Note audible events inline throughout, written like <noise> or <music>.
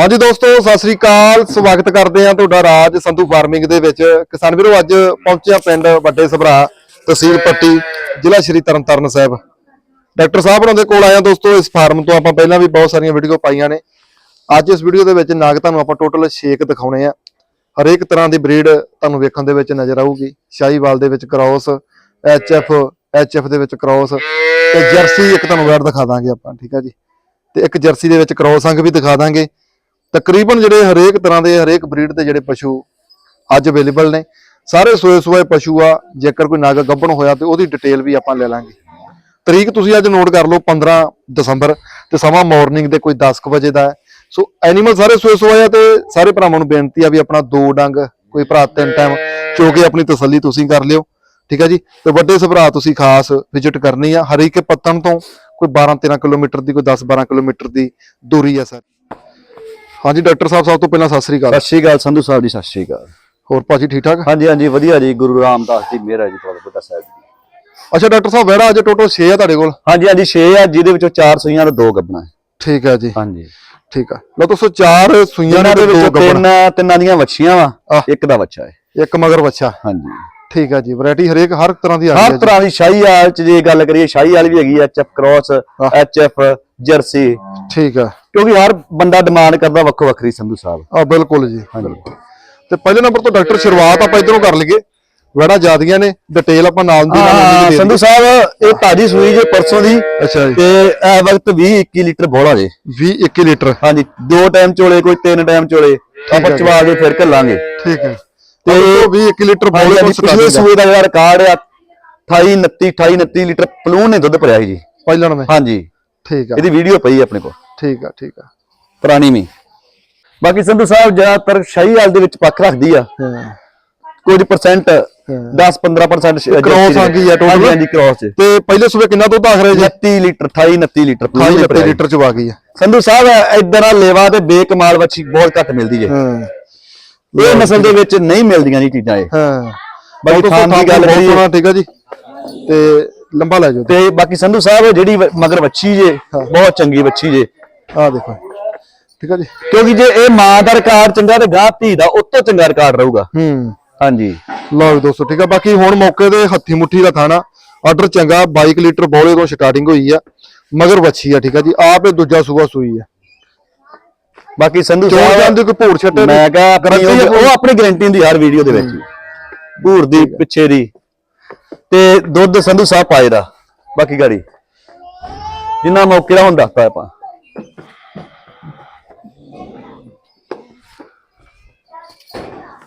ਹਾਂਜੀ ਦੋਸਤੋ, ਸਤਿ ਸ੍ਰੀ ਅਕਾਲ। ਸਵਾਗਤ ਕਰਦੇ ਹਾਂ ਤੁਹਾਡਾ ਰਾਜ ਸੰਧੂ ਫਾਰਮਿੰਗ ਦੇ ਵਿੱਚ। ਕਿਸਾਨ ਵੀਰੋ, ਅੱਜ ਪਹੁੰਚਿਆ ਪਿੰਡ ਵੱਡੇ ਸਭਰਾ, ਤਹਿਸੀਲ ਪੱਟੀ, ਜ਼ਿਲ੍ਹਾ ਸ਼੍ਰੀ ਤਰਨਤਾਰਨ ਸਾਹਿਬ। ਡਾਕਟਰ ਸਾਹਿਬ ਉਹਨਾਂ ਦੇ ਕੋਲ ਆਇਆ ਦੋਸਤੋ, ਇਸ ਫਾਰਮ ਤੋਂ ਆਪਾਂ ਪਹਿਲਾਂ ਵੀ ਬਹੁਤ ਸਾਰੀਆਂ ਵੀਡੀਓ ਪਾਈਆਂ ਨੇ। ਅੱਜ ਇਸ ਵੀਡੀਓ ਦੇ ਵਿੱਚ ਨਾਗ ਤੁਹਾਨੂੰ ਆਪਾਂ ਟੋਟਲ 6 ਦਿਖਾਉਣੇ ਆ। ਹਰੇਕ ਤਰ੍ਹਾਂ ਦੀ ਬਰੀਡ ਤੁਹਾਨੂੰ ਵੇਖਣ ਦੇ ਵਿੱਚ ਨਜ਼ਰ ਆਊਗੀ। ਸ਼ਾਹੀਵਾਲ ਦੇ ਵਿੱਚ ਕ੍ਰਾਸ, ਐਚਐਫ ਐਚਐਫ ਦੇ ਵਿੱਚ ਕ੍ਰਾਸ ਤੇ ਜਰਸੀ ਇੱਕ ਤੁਹਾਨੂੰ ਵੈਰ ਦਿਖਾ ਦਾਂਗੇ ਆਪਾਂ, ਠੀਕ ਆ ਜੀ। ਤੇ ਇੱਕ ਜਰਸੀ ਦੇ ਵਿੱਚ ਕ੍ਰਾਸ ਅੰਗ ਵੀ ਦਿਖਾ ਦਾਂਗੇ। ਤਕਰੀਬਨ ਜਿਹੜੇ ਹਰੇਕ ਤਰ੍ਹਾਂ ਦੇ ਹਰੇਕ ਬਰੀਡ ਦੇ ਜਿਹੜੇ ਪਸ਼ੂ ਅੱਜ ਅਵੇਲੇਬਲ ਨੇ, ਸਾਰੇ ਸੋਏ ਸੋਏ ਪਸ਼ੂ ਆ, ਜੇਕਰ ਕੋਈ ਨਗ ਗੱਭਣ ਹੋਇਆ ਤੇ ਉਹਦੀ ਡਿਟੇਲ ਵੀ ਆਪਾਂ ਲੈ ਲਾਂਗੇ। ਤਰੀਕ ਤੁਸੀਂ ਅੱਜ ਨੋਟ ਕਰ ਲਓ 15 ਦਸੰਬਰ ਤੇ ਸਮਾਂ ਮਾਰਨਿੰਗ ਦੇ ਕੋਈ 10 ਕੁ ਵਜੇ ਦਾ ਹੈ। ਸੋ ਐਨੀਮਲ ਸਾਰੇ ਸੋਏ ਸੋਏ ਆ ਤੇ ਸਾਰੇ ਭਰਾਵਾਂ ਨੂੰ ਬੇਨਤੀ ਆ ਵੀ ਆਪਣਾ ਦੋ ਡੰਗ, ਕੋਈ ਭਰਾ ਤਿੰਨ ਟਾਈਮ ਚੋ ਕੇ ਆਪਣੀ ਤਸੱਲੀ ਤੁਸੀਂ ਕਰ ਲਿਓ, ਠੀਕ ਹੈ ਜੀ? ਤੇ ਵੱਡੇ ਸਭਰਾ ਤੁਸੀਂ ਖਾਸ ਵਿਜ਼ਿਟ ਕਰਨੀ ਆ। ਹਰੀਕੇ ਪੱਤਣ ਤੋਂ ਕੋਈ 12 13 ਕਿਲੋਮੀਟਰ ਦੀ, ਕੋਈ 10 12 ਕਿਲੋਮੀਟਰ ਦੀ ਦੂਰੀ ਆ ਸਰ। ਹਾਂਜੀ ਡਾਕਟਰ ਸਾਹਿਬ ਸਭ ਤੋਂ ਪਹਿਲਾਂ ਸਤਿ ਸ੍ਰੀ ਅਕਾਲ। ਸਤਿ ਸ਼੍ਰੀ ਅਕਾਲ ਸੰਧੂ ਸਾਹਿਬ ਜੀ ਸਤਿ ਸ਼੍ਰੀ ਅਕਾਲ। ਹੋਰ ਭਾਜੀ ਠੀਕ ਠਾਕ? ਹਾਂਜੀ ਹਾਂਜੀ ਵਧੀਆ ਜੀ ਗੁਰੂ ਰਾਮਦਾਸ ਜੀ ਮੇਰਾ ਜੀ ਤੁਹਾਡਾ ਬੁੱਢਾ ਸਾਹਿਬ ਜੀ। ਅੱਛਾ ਡਾਕਟਰ ਸਾਹਿਬ ਵੈੜਾ ਅੱਜ ਟੋਟਲ 6 ਆ ਤੁਹਾਡੇ ਕੋਲ? ਹਾਂਜੀ ਹਾਂਜੀ 6 ਆ ਜਿਹਦੇ ਵਿੱਚੋਂ 4 ਸੂਈਆਂ ਤੇ 2 ਗੱਬਣਾ ਹੈ। ਠੀਕ ਹੈ ਜੀ। ਹਾਂਜੀ। ਠੀਕ ਆ। ਲਓ ਦੋਸਤੋ ਚਾਰ ਸੂਈਆਂ ਦੇ ਦੋ ਵਿੱਚੋਂ ਤਿੰਨ ਤਿੰਨਾਂ ਦੀਆਂ ਵੱਛੀਆਂ ਵਾ। ਇੱਕ ਦਾ ਬੱਚਾ ਹੈ। ਇੱਕ ਮਗਰ ਬੱਚਾ ਹਾਂਜੀ। ਠੀਕ ਆ ਜੀ ਵੈਰਾਈਟੀ ਹਰੇਕ ਹਰ ਤਰ੍ਹਾਂ ਦੀ ਆ ਗਈ ਹਰ ਜੀ। ਤਰ੍ਹਾਂ ਦੀ ਸ਼ਾਹੀ ਆਲ ਚ ਜੇ ਗੱਲ ਕਰੀਏ ਸ਼ਾਹੀ ਆਲ ਵੀ ਹੈਗੀ ਐਚਐਫ ਕ੍ਰਾਸ। ਐਚਐਫ ਜਰਸੀ ਠੀਕ ਆ। ਕਿਉਂਕਿ ਹਰ ਬੰਦਾ ਡਿਮਾਂਡ ਕਰਦਾ ਵੱਖੋ ਵੱਖਰੀ ਸੰਧੂ ਸਾਹਿਬ। ਆ ਬਿਲਕੁਲ ਜੀ ਹਾਂਜੀ। ਤੇ ਪਹਿਲੇ ਨੰਬਰ ਤੋਂ ਡਾਕਟਰ ਸ਼ੁਰੂਆਤ ਆਪਾਂ ਇਧਰੋਂ ਕਰ ਲਈਏ। ਵੈੜਾ ਜਿਆਦੀਆਂ ਨੇ ਡਿਟੇਲ ਆਪਾਂ ਨਾਲ ਦੀ ਨਾਲ ਹਾਂ ਦੀ ਸੰਧੂ ਸਾਹਿਬ ਇਹ ਤਾਜੀ ਸੂਈ ਜੇ ਪਰਸੋਂ ਦੀ। ਅੱਛਾ ਜੀ। ਤੇ ਇਹ ਵਕਤ 20 21 ਲੀਟਰ ਬੋਲਾ ਜੇ। 20 21 ਲੀਟਰ। ਹਾਂਜੀ ਦੋ ਟਾਈਮ ਚੋਲੇ ਕੋਈ ਤਿੰਨ ਟਾਈਮ ਚੋਲੇ। ਆਪਾਂ। ਚਵਾ ਕੇ ਫਿਰ ਘੱਲਾਂਗੇ। ਠੀਕ ਹੈ ਤੇ 20 21 ਲੀਟਰ ਬੋਲੇ ਤੋਂ ਪਿਛਲੇ ਸੂਏ ਦਾ ਜਿਹੜਾ ਰਿਕਾਰਡ ਆ 28 29 28 29 ਲੀਟਰ ਪਲੂਨ ਨੇ ਦੁੱਧ ਭਰਿਆ ਸੀ ਜੀ। ਪਹਿਲਣ ਨੇ ਹਾਂਜੀ। ਠੀਕ ਆ। ਇਹਦੀ ਵੀਡੀਓ ਪਈ ਆਪਣੇ ਕੋਲ। ਠੀਕ ਆ ਠੀਕ ਆ। ਪੁਰਾਣੀ ਵੀ। ਬਾਕੀ ਸੰਧੂ ਸਾਹਿਬ ਜ਼ਿਆਦਾਤਰ ਸ਼ਾਹੀ ਹਾਲ ਦੇ ਵਿੱਚ ਪੱਖ ਰੱਖਦੀ ਆ। ਕੁਝ ਪਰਸੈਂਟ 10 15% Cross ਆ ਗਈ ਆ total? ਹਾਂਜੀ ਕ੍ਰੋਸ ਤੇ ਪਹਿਲੇ ਸੂਬੇ ਕਿੰਨਾ ਦੁੱਧ ਆਖ ਰਹੇ ਜੀ? 29 ਲੀਟਰ 28 29 ਲੀਟਰ 28 ਪਲੂਨ ਨੇ 29 ਭਰਿਆ ਜੀ। ਲੀਟਰ ਚ ਆ ਗਈ ਆ। ਸੰਧੂ ਸਾਹਿਬ ਇਦਾਂ ਦਾ ਲੇਵਾ ਤੇ ਬੇਕਮਾਲ ਵੱਛੀ ਬਹੁਤ ਘੱਟ ਮਿਲਦੀ ਜੇ। ਹਾਂ। ਇਹ ਨਸਲ ਦੇ ਵਿੱਚ ਨਹੀਂ ਮਿਲਦੀਆਂ ਜੀ ਚੀਜ਼ਾਂ ਇਹ। ਹਾਂ। ਬਾਕੀ ਥਾਂ ਦੀ ਗੱਲ ਬਹੁਤ ਸੋਹਣਾ ਠੀਕ ਆ ਜੀ। ਤੇ ਲੰਬਾ ਲੈ ਜਾਓ। ਤੇ ਬਾਕੀ ਸੰਧੂ ਸਾਹਿਬ ਜਿਹੜੀ ਮਗਰ ਵੱਛੀ ਜੇ ਬਹੁਤ ਚੰਗੀ ਵੱਛੀ ਜੇ। ਆ ਦੇਖੋ। ਠੀਕ ਆ ਜੀ। ਕਿਉਂਕਿ ਜੇ ਇਹ ਮਾਂ ਦਾ ਰਿਕਾਰਡ ਚੰਗਾ ਤੇ ਗਾਹ ਧੀ ਦਾ ਉਸ ਤੋਂ ਚੰਗਾ ਰਿਕਾਰਡ ਰਹੂਗਾ। ਹੂੰ। ਹਾਂਜੀ। ਲਓ ਜੀ ਦੋਸਤੋ ਠੀਕ ਆ। ਬਾਕੀ ਹੁਣ ਮੌਕੇ ਤੇ ਹੱਥੀ ਮੁੱਠੀ ਦਾ ਥਾਣਾ। ਆਰਡਰ ਚੰਗਾ 22 ਲੀਟਰ ਬੋਲੇ ਤੋਂ ਸਟਾਰਟਿੰਗ ਹੋਈ ਆ। ਮਗਰ ਵੱਛੀ ਆ ਠੀਕ ਆ ਜੀ। ਆਪ ਇਹ ਦੂਜਾ ਸੂਆ ਸੂਈ ਆ। ਬਾਕੀ ਸੰਧੂ ਚੋਣ ਸਾਹਿਬ ਜਾਂਦੀ ਕੋਈ ਭੋੜ ਛੱਟੇ ਮੈਂ ਕਹਾ ਉਹ ਆਪਣੀ ਗਾਰੰਟੀ ਹੁੰਦੀ ਹਰ ਵੀਡੀਓ ਦੇ ਵਿੱਚ। ਭੂਰ ਦੀ ਪਿੱਛੇ ਦੀ। ਤੇ ਦੁੱਧ ਸੰਧੂ ਸਾਹਿਬ ਪਾਏ ਦਾ ਬਾਕੀ ਗਾੜੀ। ਜਿੰਨਾ ਮੌਕੇ ਦਾ ਹੁੰਦਾ ਆਪਾਂ।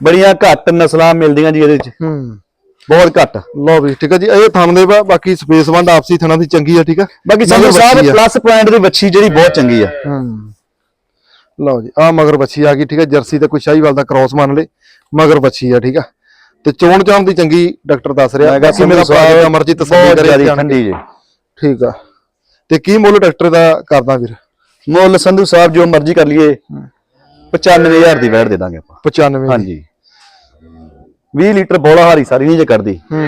ਬੜੀਆਂ ਘੱਟ ਨਸਲਾਂ ਮਿਲਦੀਆਂ ਜੀ ਇਹਦੇ ਵਿੱਚ। ਹੂੰ। ਬਹੁਤ ਘੱਟ। ਲਓ ਵੀ ਠੀਕ ਆ ਜੀ ਇਹ ਥਣ ਦੇ ਬਾਕੀ ਸਪੇਸ ਵੰਡ ਆਪਸੀ ਥਣਾ ਦੀ ਚੰਗੀ ਆ ਠੀਕ ਆ ਬਾਕੀ ਸੰਧੂ ਸਾਹਿਬ। ਪਲੱਸ ਪੁਆਇੰਟ ਦੀ ਵੱਛੀ ਜਿਹੜੀ ਬਹੁਤ ਚੰਗੀ ਆ। ਹੂੰ। ਲਓ ਜੀ ਆ ਮਗਰ ਬੱਚੀ ਆ ਗਈ ਠੀਕ ਆ ਜਰਸੀ ਤੇ ਕੋਈ ਸ਼ਾਹੀਵਾਲ ਦਾ ਕ੍ਰਾਸ ਮੰਨ ਲੇ ਮਗਰ ਬੱਚੀ ਆ ਠੀਕ ਆ। ਤੇ ਚੋਣ ਚਾਣ ਦੀ ਚੰਗੀ ਡਾਕਟਰ ਦੱਸ ਰਿਹਾ ਕਿਹਾ ਬਾਕੀ ਮੇਰਾ ਭਰਾ ਜਿੰਨਾ ਮਰਜ਼ੀ ਤਸੱਲੀ ਕਰੇ ਕੇ। ਠੰਡੀ ਜੀ ਠੀਕ ਆ। ਤੇ ਕੀ ਮੁੱਲ ਡਾਕਟਰ ਦਾ ਕਰਦਾ ਵੀਰ? ਮੁੱਲ ਸੰਧੂ ਸਾਹਿਬ ਜੋ ਮਰਜ਼ੀ ਕਰ ਲਈਏ 95000 ਦੀ ਵੈਟ ਦੇ ਦਾਂਗੇ ਆਪਾਂ। 95 ਹਾਂਜੀ। 20 ਲੀਟਰ ਬੋਲਾ ਹਾਰੀ ਸਾਰੀ ਨਹੀਂ ਜੇ ਕਰਦੀ ਹੂੰ।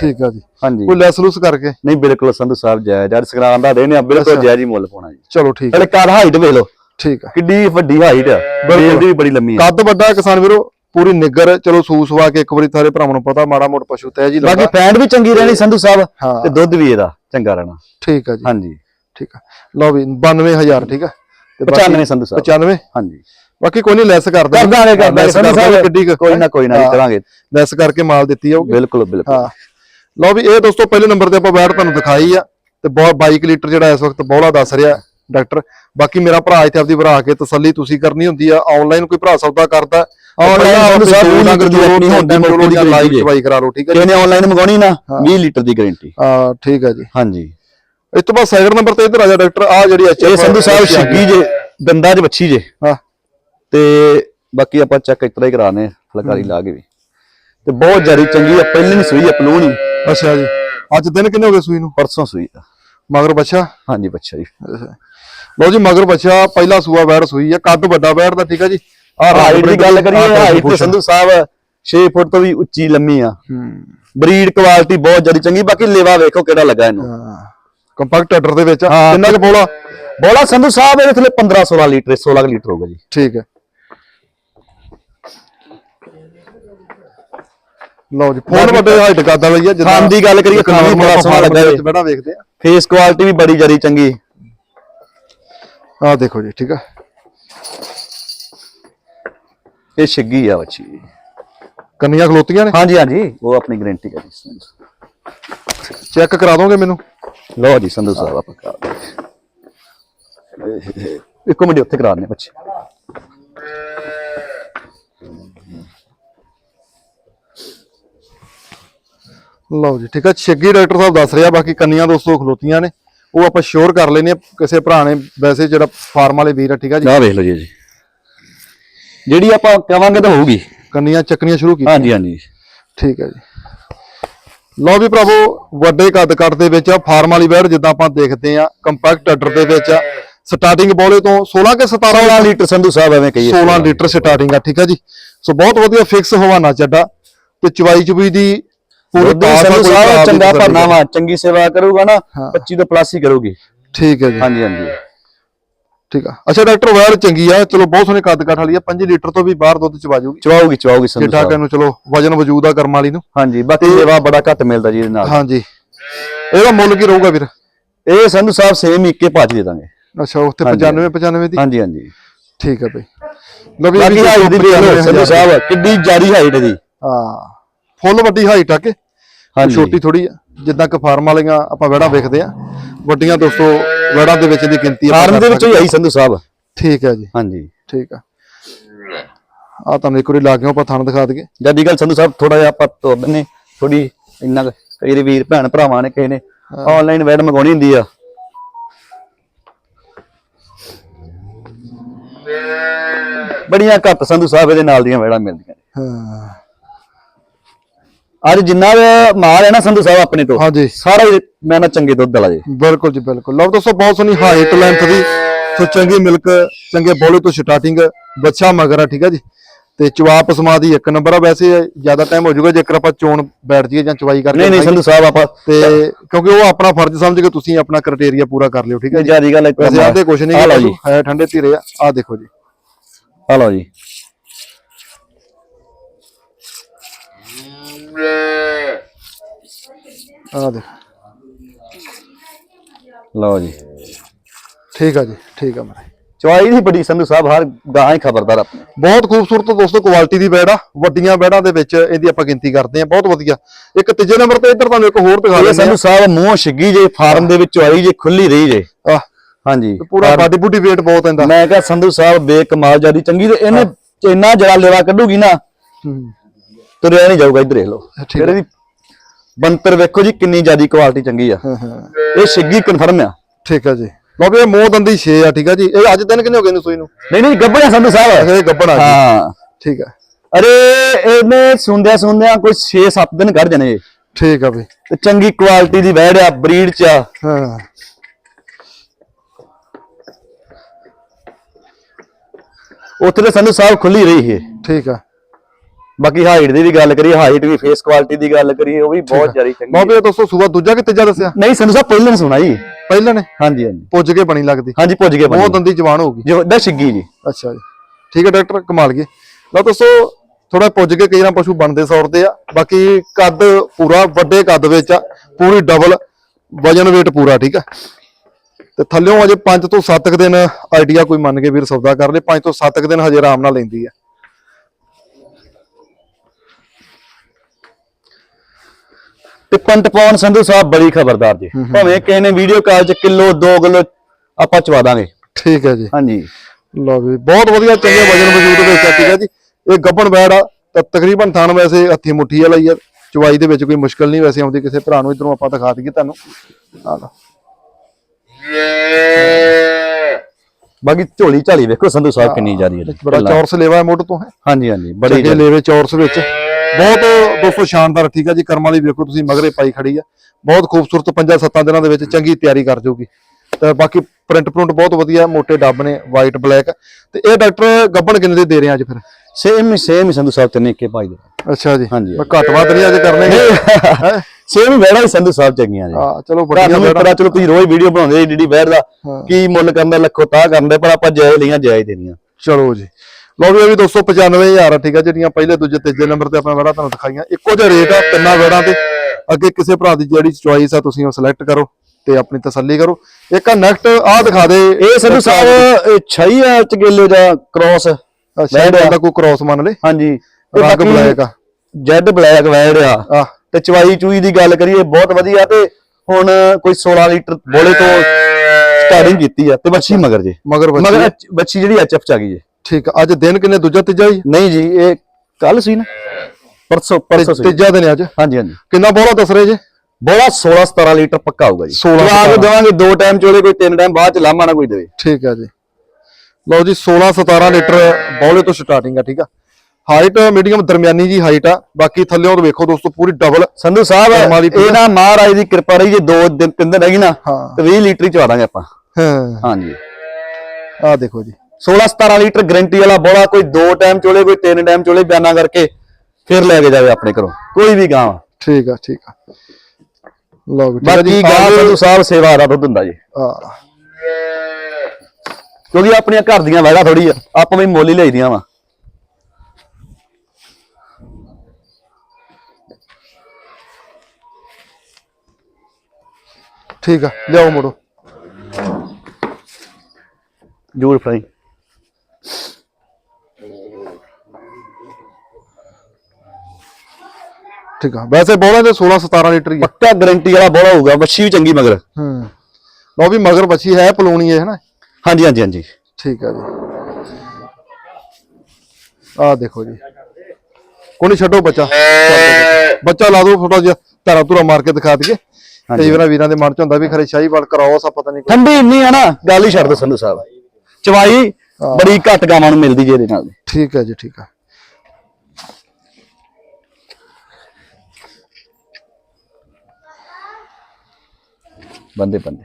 ਠੀਕ ਆ ਜੀ। ਹਾਂਜੀ। ਕੋਈ ਲੈਸ ਲੂਸ ਕਰਕੇ? ਨਹੀਂ ਬਿਲਕੁਲ ਸੰਧੂ ਸਾਹਿਬ ਜਾਇਜ਼ ਅੱਜ ਸਕਰਾਂ ਦਾ ਦੇਣੇ ਆ ਬਿਲਕੁਲ ਜਾਇਜ਼ ਹੀ ਮੁੱਲ ਪਾਉਣਾ ਜੀ। ਚਲੋ ਠੀਕ ਪਹਿਲੇ ਕਰ ਹਾਈਟ ਵੇਖ ਲਓ। ਠੀਕ ਆ। ਕਿੱਡੀ ਵੱਡੀ ਹਾਈਟ ਆ। ਬੇਲ ਦੀ ਬੜੀ ਲੰਮੀ ਆ। ਕੱਦ ਵੱਡਾ ਕਿਸਾਨ ਵੀਰੋ ਪੂਰੀ ਨਿੱਗਰ ਚਲੋ ਸੂਸ ਵਾ ਕੇ ਇੱਕ ਵਾਰੀ ਸਾਰੇ ਭਰਾਵਾਂ ਨੂੰ ਪਤਾ ਮਾੜਾ ਮੋਟ ਪਸ਼ੂ ਤੈ ਜੀ ਬਾਕੀ ਫੈਂਟ ਵੀ ਚੰਗੀ ਰਹਿਣੀ ਸੰਧੂ ਸਾਹਿਬ ਹਾਂ। ਤੇ ਦੁੱਧ ਵੀ ਇਹਦਾ ਚੰਗਾ ਰਹਿਣਾ। ਠੀਕ ਆ ਜੀ। ਹਾਂਜੀ। ਠੀਕ ਆ। ਲਓ ਵੀ 92000 ਠੀਕ ਆ। ਤੇ ਬਾਕੀ 95 ਸੰਧੂ ਸਾਹਿਬ। 95 ਹਾਂਜੀ। ਬਾਕੀ ਕੋਈ ਨਹੀਂ ਲੈਸ ਕਰ ਕਰ ਦਾਂਗੇ ਕਰ ਦਾਂਗੇ ਲੈਸ ਸੰਧੂ ਸਾਹਿਬ ਕਿੱਡੀ ਕੁ- ਕੋਈ ਨਾ ਕੋਈ ਨਾ ਕਰਾਂਗੇ। ਲੈਸ ਕਰਕੇ ਮਾਲ ਦਿੱਤੀ ਜਾਊਗੀ। ਬਿਲਕੁਲ ਬਿਲਕੁਲ। ਹਾਂ। ਲਓ ਵੀ ਇਹ ਦੋਸਤੋ ਪਹਿਲੇ ਨੰਬਰ ਤੇ ਆਪਾਂ ਬੈਟ ਤੁਹਾਨੂੰ ਦਿਖਾਈ ਆ ਤੇ ਬਹੁਤ 22 ਲੀਟਰ ਜਿਹੜਾ ਇਸ ਵਕਤ ਬੋਲਾ ਦੱਸ ਰਿਹਾ ਡਾਕਟਰ। ਬਾਕੀ ਮੇਰਾ ਭਰਾ ਇੱਥੇ ਆਪਦੀ ਭਰਾ ਕੇ ਤਸੱਲੀ ਤੁਸੀਂ ਕਰਨੀ ਹੁੰਦੀ ਆ। ਆਨਲਾਈਨ ਕੋਈ ਭਰਾ ਸੌਦਾ ਕਰਦਾ ਸਾਨੂੰ ਦੋ ਆਪਣੀ ਹੁੰਦੀ ਲਾਈਵ ਚਵਾਈ ਕਰਾ ਲਓ ਠੀਕ ਹੈ ਜਿਹਨੇ ਆਨਲਾਈਨ ਮੰਗਾਉਣੀ ਨਾ 20 ਲੀਟਰ ਦੀ ਗਾਰੰਟੀ ਆ ਠੀਕ ਹੈ ਜੀ। ਹਾਂਜੀ। ਇਸ ਤੋਂ ਬਾਅਦ ਸੈਕਿੰਡ ਨੰਬਰ ਤੇ ਇੱਧਰ ਆ ਜਾ ਡਾਕਟਰ ਆ ਜਿਹੜੀ HF ਇਹ ਸੰਧੂ ਸਾਹਿਬ ਛਿੱਗੀ ਜੇ ਦੰਦਾਂ 'ਚ ਵੱਛੀ ਜੇ। ਹਾਂ। ਤੇ ਬਾਕੀ ਆਪਾਂ ਚੈੱਕ ਇਸ ਤਰ੍ਹਾਂ ਹੀ ਕਰਾਣੇ ਫਲਕਾਰੀ ਲਾ ਕੇ ਵੀ। ਤੇ ਬਹੁਤ ਜ਼ਿਆਦਾ ਚੰਗੀ ਆ ਪਹਿਲੀ ਨਹੀਂ ਸੂਈ ਆ ਪਲੂਣੀ ਅੱਛਾ ਜੀ। ਅੱਜ ਦਿਨ ਕਿੰਨੇ ਹੋ ਗਏ ਸੂਈ ਨੂੰ? ਪਰਸੋਂ ਸੂਈ ਆ। ਮਗਰ ਬੱਚਾ ਹਾਂਜੀ ਬੱਚਾ ਜੀ। ਲਓ ਜੀ ਮਗਰ ਬੱਚਾ ਪਹਿਲਾ ਸੂਆ ਬੈੜ ਸੂਈ ਆ ਕੱਦ ਵੱਡਾ ਬੈੜ ਦਾ ਠੀਕ ਹੈ ਜੀ। ਆ ਹਾਈਟ ਦੀ ਗੱਲ ਕਰੀਏ ਹਾਈਟ ਤੇ ਸੰਧੂ ਸਾਹਿਬ 6 ਫੁੱਟ ਤੋਂ ਵੀ ਉੱਚੀ ਲੰਮੀ ਆ। ਬਰੀਡ ਕੁਆਲਿਟੀ ਬਹੁਤ ਜ਼ਿਆਦਾ ਚੰਗੀ ਬਾਕੀ ਲੇਵਾ ਵੇਖੋ ਕਿਹੜਾ ਲੱਗਾ ਇਹਨੂੰ। ਕੰਪੈਕਟ ਆਰਡਰ ਦੇ ਵਿੱਚ ਕਿੰਨਾ ਕੁ ਬੋਲਾ? ਬੋਲਾ ਸੰਧੂ ਸਾਹਿਬ ਇਹਦੇ ਥੱਲੇ 15 16 ਲੀਟਰ 16 ਕੁ ਲੀਟਰ ਹੋਊਗਾ ਜੀ। ਠੀਕ ਹੈ। ਲਓ ਜੀ ਫੋਨ ਵੱਡੇ ਹਾਈਟ ਕਰਦਾ ਲਈ ਆ ਥਣ ਦੀ ਗੱਲ ਕਰੀਏ, ਥਣ ਵੀ ਬੜਾ ਸੋਹਣਾ ਲੱਗਾ ਜੀ। ਬੜਾ ਵੇਖਦੇ ਆ ਫੇਸ ਕੁਆਲਿਟੀ ਵੀ ਬੜੀ ਜਰੀ ਚੰਗੀ। ਆਹ ਦੇਖੋ ਜੀ ਠੀਕ ਆ। ਇਹ ਛਿੱਗੀ ਆ ਬੱਚੀ। ਕੰਨੀਆਂ ਖਲੋਤੀਆਂ ਨੇ? ਹਾਂਜੀ ਹਾਂਜੀ। ਉਹ ਆਪਣੀ ਗਾਰੰਟੀ ਹੈ ਜੀ ਚੈੱਕ ਕਰਾ ਦੋਗੇ ਮੈਨੂੰ? ਲਓ ਜੀ ਸੰਧੂ ਸਾਹਿਬ ਆਪਾਂ ਕਰਾ। ਇੱਕੋ ਮਿੰਟ ਉੱਥੇ ਕਰਾ ਦਿੰਦੇ ਬੱਚੇ। ਲਓ ਜੀ ਠੀਕ ਆ। ਛੱਗੀ ਡਾਕਟਰ ਸਾਹਿਬ ਦੱਸ ਰਿਹਾ ਬਾਕੀ ਕੰਨੀਆਂ ਦੋਸਤੋ ਖਲੋਤੀਆਂ ਨੇ। ਉਹ ਆਪਾਂ ਸ਼ੋਰ ਕਰ ਲੈਨੇ ਆ ਕਿਸੇ ਭਰਾ ਨੇ ਵੈਸੇ ਜਿਹੜਾ ਫਾਰਮ ਵਾਲੇ ਵੀਰ ਆ ਠੀਕ ਆ ਜੀ? ਆਹ ਵੇਖ ਲਓ ਜੀ ਜੀ। ਜਿਹੜੀ ਆਪਾਂ ਕਵਾਂਗੇ ਤਾਂ ਹੋਊਗੀ। ਕੰਨੀਆਂ ਚੱਕਣੀਆਂ ਸ਼ੁਰੂ ਕੀਤੀਆਂ। ਹਾਂਜੀ ਹਾਂਜੀ। ਠੀਕ ਹੈ ਜੀ। ਲਓ ਵੀ ਭਰਾਵੋ ਵੱਡੇ ਕੱਦ ਕੱਟ ਦੇ ਵਿੱਚ ਆ ਫਾਰਮ ਵਾਲੀ ਬੈੜ ਜਿੱਦਾਂ ਆਪਾਂ ਦੇਖਦੇ ਆ ਕੰਪੈਕਟ ਆਰਡਰ ਦੇ ਵਿੱਚ ਆ। ਸਟਾਰਟਿੰਗ ਬੋਲੇ ਤੋਂ 16 ਕੇ 17 16 ਲੀਟਰ ਸੰਧੂ ਸਾਹਿਬ ਐਵੇਂ ਕਹੀਏ। 16 ਲੀਟਰ ਸਟਾਰਟਿੰਗ ਆ ਠੀਕ ਆ ਜੀ। ਸੋ ਬਹੁਤ ਵਧੀਆ ਫਿਕਸ ਹਵਾਨਾ ਚੱਡਾ ਤੇ ਚਵਾਈ ਚੁਬਈ ਦੀ ਪੂਰੀ ਆ, ਸੰਧੂ ਕੋਈ ਚੰਗਾ ਭਰਨਾ ਵਾ ਚੰਗੀ ਸੇਵਾ ਕਰੂਗਾ ਨਾ ਹਾਂ। 25 ਤੋਂ ਪਲੱਸ ਹੀ ਕਰੂਗੀ। ਠੀਕ ਹੈ ਜੀ। ਹਾਂਜੀ ਹਾਂਜੀ। ਠੀਕ ਆ। ਅੱਛਾ ਡਾਕਟਰ ਵੈਰ ਚੰਗੀ ਆ ਚਲੋ ਬਹੁਤ ਸੋਹਣੇ ਕੱਦ ਕੱਟ ਵਾਲੀ ਆ 5 ਲੀਟਰ ਤੋਂ ਵੀ ਬਾਹਰ ਦੁੱਧ ਚਵਾ ਜੂਗੀ ਚਵਾਉਗੀ ਚਵਾਉਗੀ ਸੰਧੂ ਸਾਹਿਬ ਨੂੰ ਚਲੋ ਵਜਨ ਵਜੂਦ ਆ ਕਰਮ ਵਾਲੀ ਨੂੰ। ਹਾਂਜੀ ਬਾਕੀ ਸੇਵਾ ਬੜਾ ਘੱਟ ਮਿਲਦਾ ਜੀ ਇਹਦੇ ਨਾਲ। ਹਾਂਜੀ। ਇਹਦਾ ਮੁੱਲ ਕੀ ਰਹੂਗਾ ਵੀਰ ਇਹ ਸੰਧੂ ਸਾਹਿਬ ਸੇਮ ਇੱਕੇ ਭਾਜ ਦੇ ਦਾਂਗੇ। ਅੱਛਾ ਉੱਥੇ 95 95 ਦੀ? ਹਾਂਜੀ ਹਾਂਜੀ। ਠੀਕ ਹੈ ਬਈ। ਲਓ ਵੀ ਬਾਕੀ ਹਾਈਟ ਦੀ ਸੰਧੂ ਸਾਹਿਬ ਕਿੱਡੀ ਜਾਰੀ ਹਾਈਟ ਦੀ ਹਾਂ। ਫੁੱਲ ਵੱਡੀ ਹਾਈਟ ਆ ਕੇ? ਹਾਂਜੀ। ਛੋਟੀ ਥੋੜੀ ਆ। ਜਿੱਦਾਂ ਕਿ ਫਾਰਮ ਵਾਲੀਆਂ ਆਪਾਂ ਵੜਾ ਵੇਖਦੇ ਆ। ਵੱਡੀਆਂ ਦੋਸਤੋ ਵੜਾ ਦੇ ਵਿੱਚ ਦੀ ਗਿਣਤੀ ਆਪਾਂ ਫਾਰਮ ਦੇ ਕਰ ਵਿੱਚੋਂ ਹੀ ਆਈ ਸੰਧੂ ਸਾਹਿਬ। ਠੀਕ ਹੈ ਜੀ। ਹਾਂਜੀ। ਠੀਕ ਆ। ਆ ਤੁਹਾਨੂੰ ਇੱਕ ਵਾਰੀ ਲਾ ਕੇ ਆਪਾਂ ਥਣ ਦਿਖਾ ਦਈਏ। ਜਦ ਦੀ ਗੱਲ ਸੰਧੂ ਸਾਹਿਬ ਥੋੜਾ ਜਿਹਾ ਆਪਾਂ ਤੋੜ ਦਿੰਨੇ ਥੋੜੀ ਇੰਨਾ ਕੁ ਕਈ ਵਾਰੀ ਵੀਰ ਭੈਣ ਭਰਾਵਾਂ ਨੇ ਕਿਸੇ ਨੇ ਆਨਲਾਈਨ ਵੈਡ ਮੰਗਾਉਣੀ ਹੁੰਦੀ ਆ। ਬੜੀਆਂ ਘੱਟ ਸੰਧੂ ਸਾਹਿਬ ਇਹਦੇ ਨਾਲ ਦੀਆਂ ਵੈੜਾਂ ਮਿਲਦੀਆਂ ਨੇ। ਹਾਂ। ਅੱਜ ਜਿੰਨਾ ਮਾਲ ਹੈ ਨਾ ਸੰਧੂ ਸਾਹਿਬ ਆਪਣੇ ਤੋਂ ਹਾਂਜੀ। ਸਾਰਾ ਹੀ ਮੈਂ ਨਾ ਚੰਗੇ ਦੁੱਧ ਵਾਲਾ ਜੀ। ਬਿਲਕੁਲ ਜੀ ਬਿਲਕੁਲ। ਲਓ ਦੋਸਤੋ ਬਹੁਤ ਸੋਹਣੀ ਹਾਈਟ ਲੈਂਥ ਦੀ ਸੋ ਚੰਗੀ ਮਿਲਕ ਚੰਗੇ ਬੋਲੇ ਤੋਂ ਸਟਾਰਟਿੰਗ ਬੱਚਾ ਮਗਰ ਠੀਕ ਆ ਜੀ? ਤੇ ਚਵਾਪ ਸਮਾ ਦੀ ਇੱਕ ਨੰਬਰ ਆ ਵੈਸੇ ਜ਼ਿਆਦਾ ਟਾਈਮ ਹੋ ਜਾਊਗਾ ਜੇਕਰ ਆਪਾਂ ਚੋਣ ਬੈਠ ਜਾਈਏ ਜਾਂ ਚਵਾਈ ਕਰਕੇ ਨਹੀਂ ਨਹੀਂ। ਸੰਧੂ ਸਾਹਿਬ ਆਪਾਂ ਤੇ ਕਿਉਂਕਿ ਉਹ ਆਪਣਾ ਫਰਜ਼ ਸਮਝ ਕੇ ਤੁਸੀਂ ਆਪਣਾ ਕ੍ਰਾਈਟੇਰੀਆ ਪੂਰਾ ਕਰ ਲਿਓ ਠੀਕ ਹੈ ਜੀ? ਜਿਆਦੀ ਗੱਲ ਇੱਕ ਵੈਸੇ ਆਦੇ ਕੁਝ ਨਹੀਂ ਹੈ ਠੰਡੇ ਧੀਰੇ ਆ ਆ ਦੇਖੋ ਜੀ। ਆ ਲਓ ਜੀ। ਆ ਲਓ ਜੀ। ਠੀਕ ਆ ਜੀ ਠੀਕ ਆ ਮਰੇ ਚਵਾਈ ਦੀ ਬੜੀ ਸੰਧੂ ਸਾਹਿਬ ਹਰ ਗਾਂ ਹੀ ਖਬਰਦਾਰ ਆਪਣੇ ਬਹੁਤ ਖੂਬਸੂਰਤ ਦੋਸਤੋ ਕੁਆਲਿਟੀ ਦੀ ਬੈੜ ਆ ਵੱਡੀਆਂ ਬੈੜਾਂ ਦੇ ਵਿੱਚ ਇਹਦੀ ਆਪਾਂ ਗਿਣਤੀ ਕਰਦੇ ਆ ਬਹੁਤ ਵਧੀਆ। ਇੱਕ ਤੀਜੇ ਨੰਬਰ ਤੇ ਇੱਧਰ ਤੁਹਾਨੂੰ ਇੱਕ ਹੋਰ ਦਿਖਾ ਦਿੰਦੇ ਸੰਧੂ ਸਾਹਿਬ ਮੂੰਹ ਛਿੱਗੀ ਜੇ ਫਾਰਮ ਦੇ ਵਿੱਚ ਆਈ ਜੇ ਖੁੱਲੀ ਰਹੀ ਜੇ। ਆ ਹਾਂਜੀ। ਪੂਰਾ ਬਾਡੀ ਬੂਡੀ weight ਬਹੁਤ ਆਂਦਾ ਮੈਂ ਕਿਹਾ ਸੰਧੂ ਸਾਹਿਬ ਬੇਕਮਾਲ ਜਿਆਦੀ ਚੰਗੀ ਤੇ ਇਹਨੇ ਇੰਨਾ ਜੜਾ ਲੈਵਾ ਕੱਢੂਗੀ ਨਾ। ਤੁਰਿਆ ਨਹੀਂ ਜਾਊਗਾ ਇੱਧਰ ਦੇਖ ਲਓ। ਫਿਰ ਇਹਦੀ ਬੰਤਰ ਵੇਖੋ ਜੀ ਕਿੰਨੀ ਜਿਆਦੀ ਕੁਆਲਿਟੀ ਚੰਗੀ ਆ। ਹਾਂ ਹਾਂ। ਇਹ ਛਿੱਗੀ ਕਨਫਰਮ ਆ। ਠੀਕ ਆ ਜੀ। ਵੀ ਇਹ ਮੋਹ ਦੰਦੀ 6 ਆ ਠੀਕ ਆ ਜੀ। ਇਹ ਅੱਜ ਦਿਨ ਕਿੰਨੇ ਹੋ ਗਏ ਨੂੰ ਸੂਈ ਨੂੰ? ਨਹੀਂ ਨਹੀਂ ਗੱਬੜਿਆ ਸੰਧੂ ਸਾਹਿਬ। ਅਗੇ ਗੱਬੜ ਗਈ ਹਾਂ। ਠੀਕ ਆ। ਅਰੇ ਇਹਨੇ ਸੁੰਦਿਆ ਸੁੰਦਿਆ ਕੋਈ 6-7 ਦਿਨ ਕੱਢ ਜਾਣੇ ਠੀਕ ਆ ਬਈ ਤੇ ਚੰਗੀ ਕੁਆਲਿਟੀ ਦੀ ਵੈੜ ਆ ਬਰੀਡ ਚ ਆ। ਹਾਂ। ਉੱਥੇ ਤੇ ਸੰਧੂ ਸਾਹਿਬ ਖੁੱਲੀ ਰਹੀ ਹੈ ਠੀਕ ਆ। ਬਾਕੀ ਹਾਈਟ ਦੀ ਵੀ ਗੱਲ ਕਰੀਏ ਹਾਈਟ ਵੀ ਫੇਸ ਕੁਆਲਿਟੀ ਦੀ ਗੱਲ ਕਰੀਏ ਉਹ ਵੀ ਬਹੁਤ ਜ਼ਿਆਦਾ ਚੰਗੀ ਵੀ ਇਹ ਦੋਸਤੋ ਸੂਬਾ ਦੂਜਾ ਕਿ ਤੀਜਾ ਦੱਸਿਆ ਨਹੀਂ ਸੰਧੂ ਸਾਹਿਬ ਪਹਿਲਾਂ ਸੁਣਾ ਜੀ। ਪਹਿਲਾਂ ਨੇ? ਹਾਂਜੀ ਹਾਂਜੀ। ਪੁੱਜ ਕੇ ਬਣੀ ਲੱਗਦੀ। ਹਾਂਜੀ ਪੁੱਜ ਮੋਹ ਬੰਦੇ ਦੰਦੀ ਜਵਾਨ ਹੋਊਗੀ ਜੋ ਦਾ ਛਿੱਗੀ ਜੀ। ਅੱਛਾ ਜੀ। ਠੀਕ ਹੈ ਡਾਕਟਰ ਕਮਾਲ ਗਏ ਲਓ ਦੋਸਤੋ ਥੋੜਾ ਪੁੱਜ ਕੇ ਕਈ ਨਾ ਪਸ਼ੂ ਬਣਦੇ ਸੌਰਦੇ ਆ। ਬਾਕੀ ਕੱਦ ਪੂਰਾ ਵੱਡੇ ਕੱਦ ਵਿੱਚ ਆ। ਪੂਰੀ ਡਬਲ ਵਜਨ weight ਪੂਰਾ ਠੀਕ ਆ। ਤੇ ਥੱਲਿਓਂ ਅਜੇ 5 ਤੋਂ 7 ਕੁ ਦਿਨ ਆਈਡੀਆ ਕੋਈ ਮੰਨ ਕੇ ਵੀਰ ਸੌਦਾ ਕਰ ਲੇ। 5 ਤੋਂ 7 ਕੁ ਦਿਨ ਹਜੇ ਆਰਾਮ ਨਾਲ ਲੈਂਦੀ ਆ। ਟਿੱਪਣ ਟਪਾਉਣ ਸੰਧੂ ਸਾਹਿਬ ਬੜੀ ਖਬਰਦਾਰ ਜੀ। ਭਾਵੇਂ ਕਿਸੇ ਨੇ ਵੀਡੀਓ ਕਾਲ ਚ ਕਿਲੋ 2 ਕਿਲੋ ਆਪਾਂ ਚਵਾ ਦਾਂਗੇ। ਠੀਕ ਹੈ ਜੀ। ਹਾਂਜੀ। ਲਓ ਵੀ ਬਹੁਤ ਵਧੀਆ ਚੰਗੇ ਵਜਨ ਵਜੂਦ ਵਿੱਚ ਠੀਕ ਹੈ ਜੀ। ਇਹ ਗੱਬਣ ਬੈੜ ਆ ਤਾਂ ਤਕਰੀਬਨ ਥਣ ਵੈਸੇ ਹੱਥੀ ਮੁੱਠੀ ਵਾਲਾ ਹੀ ਆ। ਚਵਾਈ ਦੇ ਵਿੱਚ ਕੋਈ ਮੁਸ਼ਕਲ ਨਹੀਂ ਵੈਸੇ ਆਉਂਦੀ ਕਿਸੇ ਭਰਾ ਨੂੰ ਇਧਰੋਂ ਆਪਾਂ ਦਿਖਾ ਦਈਏ ਤੁਹਾਨੂੰ। ਆ ਲਓ। ਬਾਕੀ ਝੋਲੀ ਝਾਲੀ ਵੇਖੋ ਸੰਧੂ ਸਾਹਿਬ ਕਿੰਨੀ ਜ਼ਿਆਦੀ ਹੈ ਬੜਾ ਚੌਰਸ ਲੇਵਾ ਹੈ ਮੁੱਢ ਤੋਂ ਹੈ। ਹਾਂਜੀ ਹਾਂਜੀ ਬੜੀ ਲੇਵੇ ਚੌਰਸ ਵਿੱਚ। ਬਹੁਤ ਦੋਸਤੋ ਸ਼ਾਨਦਾਰ ਠੀਕ ਹੈ ਜੀ ਕਰਮਾਂ ਵਾਲੀ ਵੇਖੋ ਤੁਸੀਂ ਮਗਰੇ ਪਾਈ ਖੜੀ ਆ। ਬਹੁਤ ਖੂਬਸੂਰਤ ਪੰਜਾਂ ਸੱਤਾਂ ਦਿਨਾਂ ਦੇ ਵਿੱਚ ਚੰਗੀ ਤਿਆਰੀ ਕਰ ਜਾਊਗੀ ਤੇ ਬਾਕੀ ਪ੍ਰਿੰਟ ਪ੍ਰਿੰਟ ਬਹੁਤ ਵਧੀਆ ਮੋٹے ਡੱਬ ਨੇ ਵਾਈਟ ਬਲੈਕ ਤੇ ਇਹ ਡਾਕਟਰ ਗੱਬਣ ਕਿੰਨੇ ਦੇ ਦੇ ਰਹੇ ਆ ਅੱਜ ਫਿਰ? ਸੇਮ ਹੀ ਸੇਮ ਹੀ ਸੰਧੂ ਸਾਹਿਬ ਤਿੰਨੇ ਇੱਕੇ ਭਾਈ ਦੇ। ਅੱਛਾ ਜੀ। ਹਾਂਜੀ। ਮੈਂ ਘੱਟ ਵੱਧ ਨਹੀਂ ਅੱਜ ਕਰਨੇ ਹੈਂ? ਸੇਮ ਹੀ ਵੈੜਾ ਹੀ ਸੰਧੂ ਸਾਹਿਬ ਚੰਗੀਆਂ ਜੀ ਹਾਂ ਚਲੋ ਵਧੀਆ ਮੇਰਾ ਚਲੋ ਤੁਸੀਂ ਰੋਜ਼ ਵੀਡੀਓ ਬਣਾਉਂਦੇ ਜੀ ਡੀਡੀ ਵੈੜ ਦਾ। ਕੀ ਮੁੱਲ ਕਰਦਾ ਲੱਖੋ ਤਾਂ ਕਰਦੇ ਪਰ ਆਪਾਂ ਜਾਇਜ਼ ਲਈਆਂ ਜਾਇਜ਼ ਦੇਣੀਆਂ। ਚਲੋ ਜੀ। ਲਓ ਵੀ ਇਹ ਵੀ 295000 ਆ ਠੀਕ ਆ ਜਿਹੜੀਆਂ ਪਹਿਲੇ ਦੂਜੇ ਤੀਜੇ ਨੰਬਰ ਤੇ ਆਪਣਾ ਵੜਾ ਤੁਹਾਨੂੰ ਦਿਖਾਈਆਂ। ਇੱਕੋ ਜਿਹਾ ਰੇਟ ਆ ਤਿੰਨਾਂ ਵੜਾਂ ਤੇ। ਅੱਗੇ ਕਿਸੇ ਭਰਾ ਦੀ ਜਿਹੜੀ ਚੁਆਇਸ ਆ ਤੁਸੀਂ ਉਹ ਸਿਲੈਕਟ ਕਰੋ ਤੇ ਆਪਣੀ ਤਸੱਲੀ ਕਰੋ। ਇੱਕ ਆ ਨੈਕਟ ਆ ਦਿਖਾ ਦੇ। ਇਹ ਸੰਧੂ ਸਾਹਿਬ ਇਹ ਛਈ ਆ ਚਗੇਲੇ ਦਾ ਕ੍ਰੋਸ ਸ਼ਾਇਦ ਦਾ ਕੋਈ ਕ੍ਰਾਸ ਮੰਨ ਲੈ। ਹਾਂਜੀ। ਰੰਗ ਬਲੈਕ ਆ। ਜੈਡ ਬਲੈਕ ਵੈੜ ਆ। ਤੇ ਚਵਾਈ ਚੂਈ ਦੀ ਗੱਲ ਕਰੀਏ ਬਹੁਤ ਵਧੀਆ ਤੇ ਹੁਣ ਕੋਈ 16 ਲੀਟਰ ਬੋਲੇ ਤੋਂ ਸਟਾਰਟਿੰਗ ਕੀਤੀ ਆ ਤੇ ਬੱਚੀ ਮਗਰ ਜੇ। ਮਗਰ ਬੱਚੀ ਜਿਹੜੀ ਐਚਐਫ ਚ ਆ ਗਈ ਜੇ। ਠੀਕ ਆ ਅੱਜ ਦਿਨ ਕਿੰਨੇ ਦੂਜਾ ਤੀਜਾ ਹੀ ਨਹੀਂ ਜੀ ਇਹ ਕੱਲ ਸੀ ਨਾ। ਪਰਸੋਂ ਪਰਸੋਂ ਸੀ। ਤੀਜਾ ਦਿਨ ਅੱਜ? ਹਾਂਜੀ ਹਾਂਜੀ। ਕਿੰਨਾ ਬੋਲਾ ਦੱਸ ਰਹੇ ਜੇ? ਬੋਲਾ 16 17 ਲੀਟਰ ਪੱਕਾ ਹੋਊਗਾ ਜੀ। 16 ਜਵਾਬ 17 ਦੇਵਾਂਗੇ ਦੋ ਟਾਈਮ ਚੋਲੇ ਕੋਈ ਤਿੰਨ ਟਾਈਮ ਬਾਅਦ ਚ ਲਾਮਾ ਨਾ ਕੋਈ ਦੇਵੇ। ਠੀਕ ਆ ਜੀ। ਲਓ ਜੀ 16 17 ਲੀਟਰ ਬੌਲੇ ਤੋਂ ਸਟਾਰਟਿੰਗ ਆ ਠੀਕ ਆ। ਹਾਈਟ ਮੀਡੀਅਮ ਦਰਮਿਆਨੀ ਜੀ ਹਾਈਟ ਆ। ਬਾਕੀ ਥੱਲੇੋਂ ਵੇਖੋ ਦੋਸਤੋ ਪੂਰੀ ਡਬਲ ਸੰਧੂ ਸਾਹਿਬ ਇਹ ਨਾ ਮਹਾਰਾਜ ਦੀ ਕਿਰਪਾ ਰਹੀ ਜੇ ਦੋ ਦਿਨ ਤਿੰਨ ਦਿਨ ਹੈਗੀ ਨਾ ਹਾਂ। ਤੇ 20 ਲੀਟਰ ਹੀ ਚਵਾ ਦਾਂਗੇ ਆਪਾਂ। ਹਾਂ। ਹਾਂਜੀ। ਆ ਦੇਖੋ ਜੀ। 16 17 ਲੀਟਰ ਗਰੰਟੀ ਵਾਲਾ ਬੋਲਾ ਕੋਈ ਦੋ ਟਾਈਮ ਚੋਲੇ ਕੋਈ ਤਿੰਨ ਟਾਈਮ ਚੋਲੇ ਬਿਆਨਾ ਕਰਕੇ ਫਿਰ ਲੈ ਕੇ ਜਾਵੇ ਆਪਣੇ ਘਰੋਂ। ਕੋਈ ਵੀ ਗਾਂ ਠੀਕ ਆ ਠੀਕ ਆ। ਲਓ ਵੀ ਬਾਕੀ ਗਾਂ ਸੰਧੂ ਸਾਹਿਬ ਸੇਵਾ ਦਾ ਦੁੱਧ ਹੁੰਦਾ ਜੀ। ਆ, ਕਿਉਂਕਿ ਆਪਣੀਆਂ ਘਰ ਦੀਆਂ ਵੈੜਾ ਥੋੜੀ ਆ ਆਪਾਂ ਵੀ ਮੁੱਲ ਹੀ ਲਈਦੀਆਂ ਵਾ। ਠੀਕ ਆ ਲਿਆਓ ਮੋੜੋ। ਜੂੜ ਫਰਾਈ ਠੀਕ ਆ। ਵੈਸੇ ਬੋਲਾਂ ਦੇ 16 17 ਲੀਟਰ ਹੀ ਆ। ਪੱਕਾ ਗਰੰਟੀ ਵਾਲਾ ਬੋਲਾ ਹੋਊਗਾ ਵੱਛੀ ਵੀ ਚੰਗੀ ਮਗਰ। ਹੂੰ। ਲਓ ਵੀ ਮਗਰ ਬੱਚੀ ਹੈ ਪਲੂਣੀ ਹੈ ਹਨਾ? ਹਾਂਜੀ ਹਾਂਜੀ ਹਾਂਜੀ। ਠੀਕ ਆ ਜੀ। ਆ ਦੇਖੋ ਜੀ। ਕੋਣੀ ਛੱਡੋ ਬੱਚਾ। ਬੱਚਾ ਲਾ ਦੋ ਥੋੜਾ ਜਿਹਾ ਧਾਰਾ ਧੁਰਾ ਮਾਰ ਕੇ ਦਿਖਾ ਦਈਏ। ਕਈ ਵਾਰ ਵੀਰਾਂ ਦੇ ਮਨ ਚ ਹੁੰਦਾ ਵੀ ਖਰੇ ਸ਼ਾਹੀਵਾਲ ਕਰਾਓ ਸਾ ਪਤਾ ਨਹੀਂ ਠੰਡੀ ਇੰਨੀ ਆ ਨਾ ਗੱਲ ਹੀ ਛੱਡ ਦੋ ਸੰਧੂ ਸਾਹਿਬ। ਚਵਾਈ ਬੜੀ ਘੱਟ ਗਾਵਾਂ ਨੂੰ ਮਿਲਦੀ ਜੇ ਇਹਦੇ ਨਾਲ। ਠੀਕ ਹੈ ਜੀ ਠੀਕ ਆ ਬੰਦੇ ਬੰਦੇ।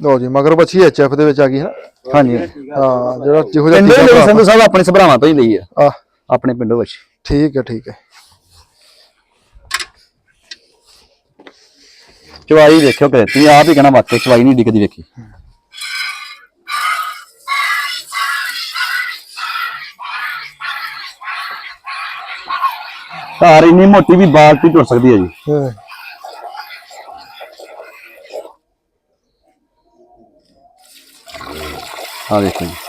ਲਓ ਜੀ ਮਗਰ ਬੱਚੀ ਐਚਐਫ ਦੇ ਵਿੱਚ ਆ ਗਈ ਹੈ। ਹਾਂਜੀ। ਹਾਂ ਜਿਹੜਾ ਜਿਹੋ ਜਿਹਾ ਪਿੰਡੋਂ ਹੀ ਲਈ ਟੀਕਾ ਸੰਧੂ ਸਾਹਿਬ ਆਪਣੇ ਸਭਰਾਵਾਂ ਤੋਂ ਹੀ ਲਈ ਆ। ਆ ਆਪਣੇ ਪਿੰਡੋਂ ਵੱਛੀ ਠੀਕ ਹੈ ਠੀਕ ਹੈ। ਚਵਾਈ ਦੇਖਿਓ ਕਿ ਤੁਸੀਂ ਆਪ ਹੀ ਕਹਿਣਾ ਵਾਕਈ ਚਵਾਈ ਨਹੀਂ ਡਿੱਗਦੀ ਵੇਖੀ। ਧਾਰ ਇੰਨੀ ਮੋਟੀ ਵੀ ਬਾਲਟੀ ਟੁੱਟ ਸਕਦੀ ਹੈ ਜੀ। ਹਾਂ। ਆ ਦੇਖੋ ਜੀ।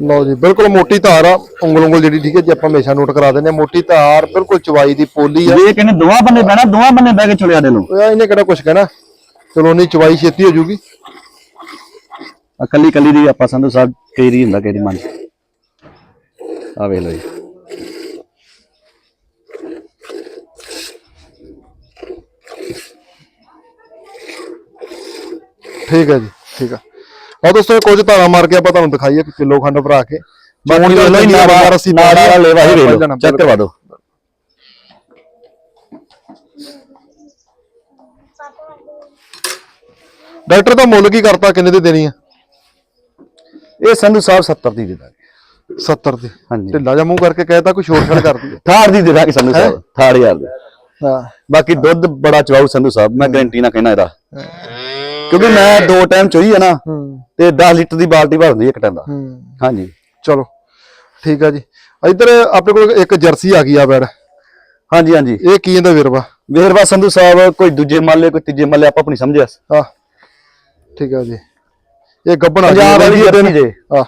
ਲਓ ਜੀ ਬਿਲਕੁਲ ਮੋਟੀ ਧਾਰ ਆ ਉਂਗਲ ਉਂਗਲ ਜਿਹੜੀ ਠੀਕ ਹੈ ਜੀ ਆਪਾਂ ਹਮੇਸ਼ਾ ਨੋਟ ਕਰਾ ਦਿੰਦੇ ਆ ਮੋਟੀ ਧਾਰ ਬਿਲਕੁਲ ਚਵਾਈ ਦੀ ਪੋਲੀ ਆ। ਇਹ ਕਹਿੰਦੇ ਦੋਵਾਂ ਬੰਨੇ ਬਹਿਣਾ ਦੋਵਾਂ ਬੰਨੇ ਬਹਿ ਕੇ ਛੁੜਿਆ ਦੇ ਲੋ ਇਹਨੇ ਕਿਹੜਾ ਕੁਝ ਕਹਿਣਾ? ਚਲੋ ਨਹੀਂ ਚਵਾਈ ਛੇਤੀ ਹੋ ਜੂਗੀ। ਕੱਲੀ ਕੱਲੀ ਦੀ ਆਪਾਂ ਸੰਧੂ ਸਾਹਿਬ ਕਈ ਰੀ ਹੁੰਦਾ ਕਿਹੜੀ ਮਨ। ਆ ਵੇਖ ਲਓ ਜੀ। ਠੀਕ ਹੈ ਜੀ ਠੀਕ ਆ। ਆ ਦੋਸਤੋ ਇਹ ਕੁਝ ਧਾਰਾ ਮਾਰ ਕੇ ਆਪਾਂ ਤੁਹਾਨੂੰ ਦਿਖਾਈਏ ਕਿ ਕਿਲੋ ਖੰਡ ਭਰਾ ਕੇ। ਬਾਕੀ ਲਓ ਜੀ ਨਾੜਾ ਨਾੜਾ ਵਾਲਾ ਲੇਵਾ ਹੀ ਵੇਖ ਲਓ। ਚੈੱਕ ਕਰਵਾ ਦਿਓ ਡਾਕਟਰ ਦਾ ਮੁੱਲ ਕੀ ਕਰਤਾ? ਕਿੰਨੇ ਦੀ ਦੇਣੀ ਆ? ਇਹ ਸੰਧੂ ਸਾਹਿਬ 70 ਦੀ ਦੇ ਦਾਂਗੇ। 70 ਦੀ? ਹਾਂਜੀ। ਢਿੱਲਾ ਜਿਹਾ ਮੂੰਹ ਕਰਕੇ ਕਹਿਤਾ ਕੋਈ ਛੋਟ ਛੜ ਕਰਦੀ ਹੈ ਥਾਰ ਦੀ ਦੇ ਦਾਂਗੇ ਸੰਧੂ ਸਾਹਿਬ ਥਾਰ ਯਾਰ ਦੇ। ਹਾਂ। ਬਾਕੀ ਦੁੱਧ ਬੜਾ ਚਵਾਉ ਸੰਧੂ ਸਾਹਿਬ ਮੈਂ ਗਾਰੰਟੀ ਨਾਲ ਕਹਿਣਾ ਇਹਦਾ। ਕਿਉਂਕਿ ਮੈਂ ਦੋ ਟਾਈਮ ਚੋਈ ਹੈ ਨਾ ਹੂੰ। ਤੇ 10 ਲੀਟਰ ਦੀ ਬਾਲਟੀ ਭਰਦੀ ਇੱਕ ਟਾਈਮ ਦਾ। ਹੂੰ। ਹਾਂਜੀ। ਚਲੋ ਠੀਕ ਆ ਜੀ। ਇੱਧਰ ਆਪਣੇ ਕੋਲ ਇੱਕ ਜਰਸੀ ਆ ਗਈ ਆ ਬੈੜ ਹਾਂਜੀ ਹਾਂਜੀ। ਇਹ ਕੀ ਇਹਦਾ ਵਿਰਵਾ? ਵੇਰਵਾ ਸੰਧੂ ਸਾਹਿਬ ਕੋਈ ਦੂਜੇ ਮੱਲੇ ਕੋਈ ਤੀਜੇ ਮੱਲੇ ਆਪਾਂ ਆਪਣੀ ਸਮਝਿਆ ਆ ਠੀਕ ਆ ਜੀ। ਇਹ ਗੱਬਣ ਆ ਜਰਸੀ ਜੇ। ਆ।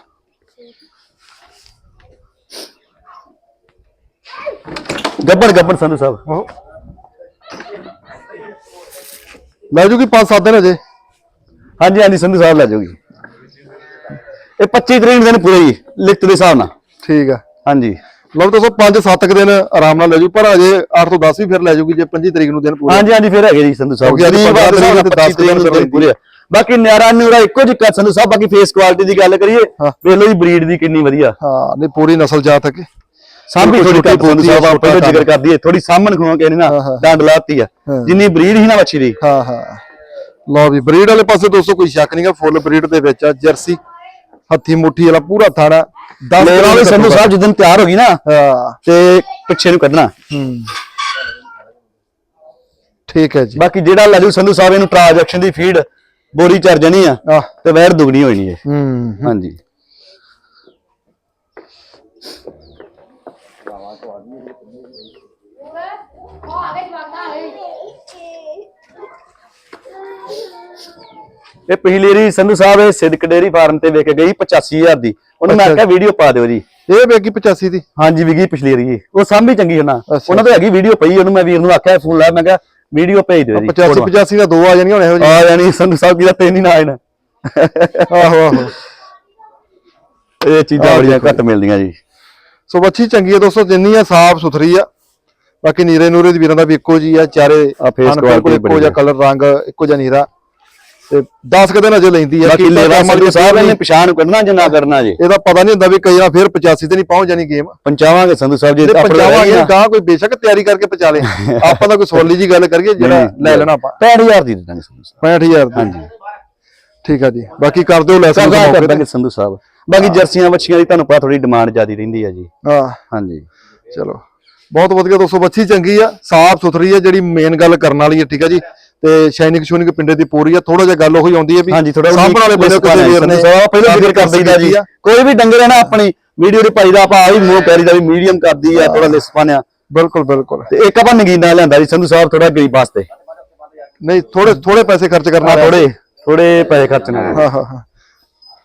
ਗੱਬੜ ਗੱਬੜ ਸੰਧੂ ਸਾਹਿਬ। ਲੈ ਜੂਗੀ 5-7 ਦਿਨ ਅਜੇ। ਹਾਂਜੀ ਹਾਂਜੀ ਸੰਧੂ ਸਾਹਿਬ ਲੈ ਜਾਓਗੀ ਇਹ 25 ਤਰੀਕ ਦਿਨ ਪੂਰੇ ਹੀ ਲਿਖਤ ਦੇ ਹਿਸਾਬ ਨਾਲ। ਠੀਕ ਆ। ਹਾਂਜੀ। ਲਓ ਦੱਸੋ 5-7 ਦਿਨ ਆਰਾਮ ਨਾਲ ਲੈ ਜੂ ਪਰ ਅਜੇ 8 ਤੋਂ 10 ਵੀ ਫਿਰ ਲੈ ਜੂਗੀ ਜੇ 25 ਤਰੀਕ ਨੂੰ ਦਿਨ ਪੂਰੇ ਹਾਂਜੀ ਹਾਂਜੀ ਫਿਰ ਹੈਗੇ ਜੀ ਸੰਧੂ ਸਾਹਿਬ। ਕਿਉਂਕਿ ਅੱਜ ਗਰੀਬ ਪੰਦਰਾਂ ਆਦਮੀ ਤਰੀਕ ਤੇ 25 ਦਸ ਤਰੀਕ ਨੂੰ ਦਿਨ ਦਿਨ ਪੂਰੇ ਆ। ਬਾਕੀ ਨਿਆਰਾ ਨਿਊਰਾ ਇੱਕੋ ਜਿਹਾ ਸੰਧੂ ਸਾਹਿਬ ਬਾਕੀ ਫੇਸ ਕੁਆਲਿਟੀ ਦੀ ਗੱਲ ਕਰੀਏ। ਵੇਖ ਲਓ ਜੀ ਬਰੀਡ ਦੀ ਕਿੰਨੀ ਵਧੀਆ। ਹਾਂ ਨਹੀਂ ਪੂਰੀ ਨਸਲ ਜਾਤ ਹੈ ਸਭ ਥੋੜੀ ਘੱਟ ਸੰਧੂ ਸਾਹਿਬ ਆਪਾਂ ਜ਼ਿਕਰ ਕਰਦੀ ਹੈ ਥੋੜੀ ਸਾਹਮਣ ਖਵਾ ਕੇ ਨਾ। ਡੰਡ ਲਾਤੀ ਆ। ਜਿੰਨੀ ਬਰੀਡ ਹੀ ਨਾ ਵੱਛੀ ਦੀ। ਹਾਂ ਹਾਂ। ਲਓ ਵੀ ਬਰੀਡ ਵਾਲੇ ਪਾਸੇ ਦੋਸਤੋ ਕੋਈ ਸ਼ੱਕ ਨਹੀਂਗਾ ਫੁੱਲ ਬਰੀਡ ਦੇ ਵਿੱਚ ਆ ਜਰਸੀ ਹੱਥੀ ਮੁੱਠੀ ਵਾਲਾ ਪੂਰਾ ਥਾਣਾ। 10 ਮੇਰਾ ਵੀ ਸੰਧੂ ਸਾਹਿਬ ਜਦੋਂ ਤਿਆਰ ਹੋ ਗਈ ਨਾ ਹਾਂ। ਤੇ ਪਿੱਛੇ ਨੂੰ ਕੱਢਣਾ। ਹੂੰ। ਠੀਕ ਹੈ ਜੀ। ਬਾਕੀ ਜਿਹੜਾ ਲਾਜੂ ਸੰਧੂ ਸਾਹਿਬ ਇਹਨੂੰ ਟ੍ਰਾਂਜੈਕਸ਼ਨ ਦੀ ਫੀਡ ਬੋਰੀ ਚਰ ਜਣੀ ਆ ਤੇ ਵੈਰ ਦੁਗਣੀ ਇਹ ਹੂੰ। ਹਾਂਜੀ। ਇਹ ਪਿਛਲੀ ਵਾਰੀ ਸੰਧੂ ਸਾਹਿਬ ਇਹ ਸਿੱਧਕ ਡੇਰੀ ਫਾਰਮ ਤੇ ਵੇਖ ਗਈ 85000 ਦੀ। ਉਹਨੂੰ ਮੈਂ। ਕਿਹਾ ਵੀਡੀਓ ਪਾ ਦਿਓ ਜੀ। ਇਹ ਵੇਗੀ 85 ਦੀ? ਹਾਂਜੀ ਵਿਗੀ ਪਿਛਲੀ ਇਹ। ਉਹ ਸਾਂਭੀ ਚੰਗੀ ਹੋਣਾ। ਅੱਛਾ। ਉਹਨਾਂ ਤੋਂ ਹੈਗੀ ਵੀਡੀਓ ਪਈ ਉਹਨੂੰ ਮੈਂ ਵੀਰ ਨੂੰ ਆਖਿਆ ਫੋਨ ਲਾਇਆ ਮੈਂ ਕਿਹਾ ਵੀਡੀਓ ਭੇਜ ਦਿਓ ਜੀ 85 85 ਦਾ ਦੋ ਆ ਜਾਣੀਆਂ ਹੁਣ ਇਹੋ ਜਿਹੀ ਆ ਜਾਣੀ ਸੰਧੂ ਸਾਹਿਬ ਜੀ ਦਾ ਤਿੰਨ ਹੀ ਨਾ ਨਾ। ਆਹੋ ਆਹੋ। ਇਹ ਚੀਜ਼ਾਂ ਬੜੀਆਂ ਘੱਟ ਮਿਲਦੀਆਂ ਜੀ। ਸੋ ਬੱਚੀ ਚੰਗੀ ਹੈ ਦੋਸਤੋ ਜਿੰਨੀ ਆ ਸਾਫ਼ ਸੁਥਰੀ ਆ। ਬਾਕੀ ਨੀਰੇ ਨੂਰੇ ਦੀ ਵੀਰਾਂ ਦਾ ਵੀ ਇੱਕੋ ਜੀ ਆ ਚਾਰੇ ਆ ਬਿਲਕੁਲ quality ਇੱਕੋ ਜਿਹਾ। ਕਲਰ ਰੰਗ ਇੱਕੋ ਜਿਹਾ ਨੀਰਾ। ਤੇ 10 ਕਦੇ ਨਾ ਜੇ ਲੈਂਦੀ ਆ ਬਾਕੀ ਲੇਵਾ ਸੰਧੂ ਸਾਹਿਬ। ਨੇ ਪਛਾਣ ਕੱਢਣਾ ਜਾਂ ਨਾ ਕਰਨਾ ਜੀ। ਇਹਦਾ ਪਤਾ ਨਹੀਂ ਹੁੰਦਾ ਵੀ ਕਈ ਵਾਰ ਫਿਰ 85 ਤੇ ਨਹੀਂ ਪਹੁੰਚ ਜਾਣੀ ਗੇਮ। ਪੰਚਾਵਾਂਗੇ ਸੰਧੂ ਸਾਹਿਬ ਜੀ ਆਪਣੇ ਪੰਜਾਬਾ ਰਹਿ ਗਈ ਇਹ ਨਾ। ਗਾਂ ਕੋਈ ਬੇਸ਼ੱਕ ਤਿਆਰੀ ਕਰਕੇ ਪਚਾ ਲੇ। <laughs> ਆਪਾਂ ਤਾਂ ਕੋਈ ਸੋਲੀ ਜੀ ਗੱਲ ਕਰੀਏ ਜਿਹੜਾ ਲੈ ਲੈਣਾ ਆਪਾਂ। 65000 ਦੀ ਦੇ ਦਾਂਗੇ ਸੰਧੂ ਸਾਹਿਬ। 65000 ਦੀ। ਹਾਂਜੀ। ਠੀਕ ਆ ਜੀ। ਬਾਕੀ ਕਰ ਦਿਓ ਲੈਸ ਸਰਦਾਰ ਕਰ ਦਾਂਗੇ ਸੰਧੂ ਸਾਹਿਬ। ਬਾਕੀ ਜਰਸੀਆਂ ਵੱਛੀਆਂ ਦੀ ਤੁਹਾਨੂੰ ਪਤਾ ਥੋੜੀ ਡਿਮਾਂਡ ਜ਼ਿਆਦੀ ਰਹਿੰਦੀ ਹੈ ਜੀ। ਹਾਂ। ਹਾਂਜੀ। ਚਲੋ। ਬਹੁਤ ਵਧੀਆ ਦੋਸਤੋ ਬੱਚੀ ਚੰਗੀ ਆ ਸਾਫ਼ ਸੁਥਰੀ ਆ ਜਿਹੜੀ ਮੇਨ ਗੱਲ ਕਰਨ ਵਾਲੀ ਹੈ ਠੀਕ ਆ ਜੀ। ਤੇ ਸ਼ਾਈਨਿੰਗ ਸ਼ੂਨਿੰਗ ਪਿੰਡੇ ਦੀ ਪੂਰੀ ਆ ਥੋੜਾ ਜਿਹਾ ਗੱਲ ਉਹੀ ਆਉਂਦੀ ਹੈ ਵੀ ਹਾਂਜੀ ਥੋੜਾ ਸਾਂਭਣ ਵਾਲੇ ਬੰਦੇ ਕਿਸੇ ਵੀਰ ਨੇ ਪਹਿਲਾਂ ਜ਼ਿਕਰ ਕਰ ਦਈਦਾ ਜੀ। ਕੋਈ ਵੀ ਡੰਗਰ ਹੈ ਨਾ ਆਪਣੀ ਵੀਡੀਓ ਦੇ ਭਾਈ ਦਾ ਆਪਾਂ ਆ ਵੀ ਮੂੰਹ ਪੈਰੀ ਦਾ ਵੀ ਮੀਡੀਅਮ ਕਰਦੀ ਆ ਥੋੜਾ ਲਿਸ ਪਾਣਿਆ ਬਿਲਕੁਲ ਬਿਲਕੁਲ। ਤੇ ਇੱਕ ਆਪਾਂ ਨਗੀਨਾ ਲਿਆਂਦਾ ਜੀ ਸੰਧੂ ਸਾਹਿਬ ਥੋੜਾ ਗਰੀਬ ਵਾਸਤੇ। ਨਹੀਂ ਥੋੜੇ ਥੋੜੇ ਪੈਸੇ ਖਰਚ ਕਰਨਾ ਥੋੜੇ ਥੋੜੇ ਪੈਸੇ ਖਰਚਣੇ ਹਾਂ ਹਾਂ ਹਾਂ।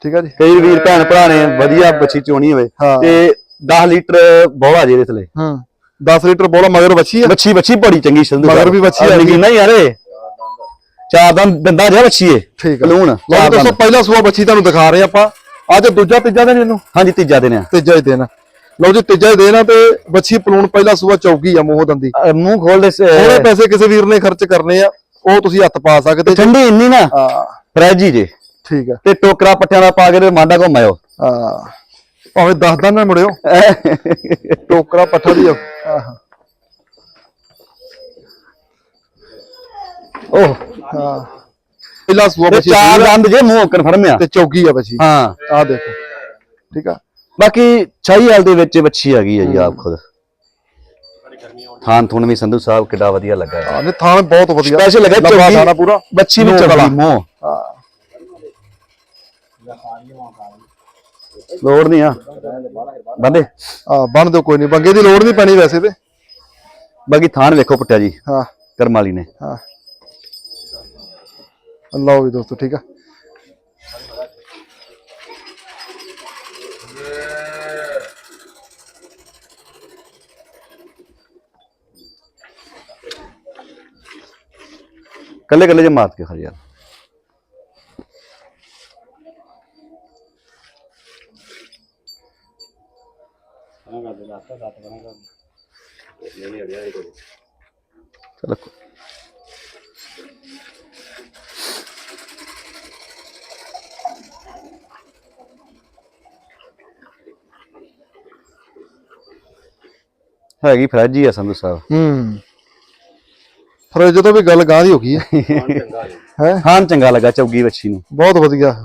ਠੀਕ ਆ ਜੀ। ਕਈ ਵੀਰ ਭੈਣ ਭਰਾ ਨੇ ਵਧੀਆ ਬੱਚੀ ਚੋਣੀ ਹੋਵੇ। ਤੇ 10 ਲੀਟਰ ਬੋਲਾ ਜੀ ਇਹਦੇ ਥਲੇ। ਹੂੰ। 10 ਲੀਟਰ ਬੋਲਾ ਮਗਰ ਬੱਚੀ ਆ। ਬੱਚੀ ਬੱਚੀ ਬੜੀ ਚੰਗੀ ਸੰਧੂ ਮਗਰ। ਵੀ ਆਹ ਆ। ਨਗੀਨਾ ਯਾਰ ਚਾਰ ਦੰਦ ਦੰਦਾ ਜਿਹਾ ਬੱਚੀ ਏ ਠੀਕ ਆ। ਲੂਣ ਲਓ ਦੰਦ। ਪਹਿਲਾ ਸੂਆ ਬੱਚੀ ਤੁਹਾਨੂੰ ਦਿਖਾ ਰਹੇ ਆਪਾਂ। ਅੱਜ ਦੂਜਾ ਤੀਜਾ ਦਿਨ ਇਹਨੂੰ? ਹਾਂਜੀ ਤੀਜਾ ਦਿਨ ਆ। ਤੀਜਾ ਹੀ ਦਿਨ। ਲਓ ਜੀ ਤੀਜਾ ਹੀ ਦਿਨ ਆ ਤੇ ਬੱਚੀ ਪਲੂਣ ਪਹਿਲਾ ਸੂਆ ਚੌਕੀ ਆ ਮੋਹ ਦੰਦੀ। ਮੂੰਹ ਖੋਲ ਦੇ ਥੋੜੇ ਪੈਸੇ ਕਿਸੇ ਵੀਰ ਨੇ ਖਰਚ ਕਰਨੇ ਆ ਉਹ ਤੁਸੀਂ ਹੱਥ ਪਾ ਸਕਦੇ ਜੀ। ਠੰਡੀ ਇੰਨੀ ਨਾ ਹਾਂ। ਫਰੈਜੀ ਜੇ। ਠੀਕ ਆ। ਤੇ ਟੋਕਰਾ ਪੱਟਿਆਂ ਦਾ ਪਾ ਕੇ ਤੇ ਮਾਂਡਾ ਘੁੰਮਾਇਓ ਹਾਂ। ਭਾਵੇਂ ਦੱਸਦਾ ਨਾ ਮੁੜਿਓ। <laughs> ਟੋਕਰਾ ਪੱਠਾ ਦੀ ਆਹ। ਓਹ। ਹਾਂ। ਪਹਿਲਾ ਸੂਆ ਤੇ ਬੱਚੀ ਚਾਰ ਦੰਦ ਜੇ ਮੂੰਹ ਕਨਫਰਮ ਆ। ਤੇ ਚੌਕੀ ਆ ਬੱਚੀ। ਹਾਂ। ਆਹ ਦੇਖੋ। ਠੀਕ ਆ। ਬਾਕੀ ਛਾਈਵਾਲ ਦੇ ਵਿੱਚ ਬੱਚੀ ਆ ਗਈ ਹੈ ਜੀ ਆਪ ਖੁਦ। ਥਾਨ ਥੁਨ ਵੀ ਸੰਧੂ ਸਾਹਿਬ ਕਿੱਡਾ ਵਧੀਆ ਲੱਗਾ। ਹਾਂ ਨੇ ਥਾਂ ਬਹੁਤ ਵਧੀਆ। ਸਪੈਸ਼ਲ ਲੱਗਾ ਲੰਬਾ ਚੌਗੀ ਥਾਣਾ ਪੂਰਾ। ਬੱਚੀ ਵੀ ਮੂੰਹ ਚੌਗੀ ਵਾਲਾ। ਮੂੰਹ। ਹਾਂ। ਲੋੜ ਨਹੀਂ ਆ। ਬੰਦੇ। ਆ ਬਣ ਦਿਓ ਕੋਈ ਨਹੀਂ। ਬੰਗੇ ਦੀ ਲੋੜ ਨਹੀਂ ਪੈਣੀ ਵੈਸੇ ਤੇ। ਬਾਕੀ ਥਾਨ ਵੇਖੋ ਪੁੱਟਿਆ ਜੀ। ਹਾਂ। ਕਰਮ ਵਾਲੀ ਨੇ। ਹਾਂ। ਲਓ ਵੀ ਦੋਸਤੋ ਠੀਕ ਆ ਕੱਲੇ ਕੱਲੇ ਜੇ ਮਾਰ ਕੇ ਖਾ ਯਾਰ ਹੈਗੀ ਫਰੈਜ ਹੀ ਆ ਸੰਧੂ ਸਾਹਿਬ। ਹੂੰ। ਫਰਿੱਜ ਤੋਂ ਵੀ ਗੱਲ ਗਾਂ ਦੀ ਹੋ ਗਈ ਹੈ। ਹੈ ਹਾਂ? ਚੰਗਾ ਲੱਗਾ ਚੌਗੀ ਬੱਚੀ ਨੂੰ। ਬਹੁਤ ਵਧੀਆ।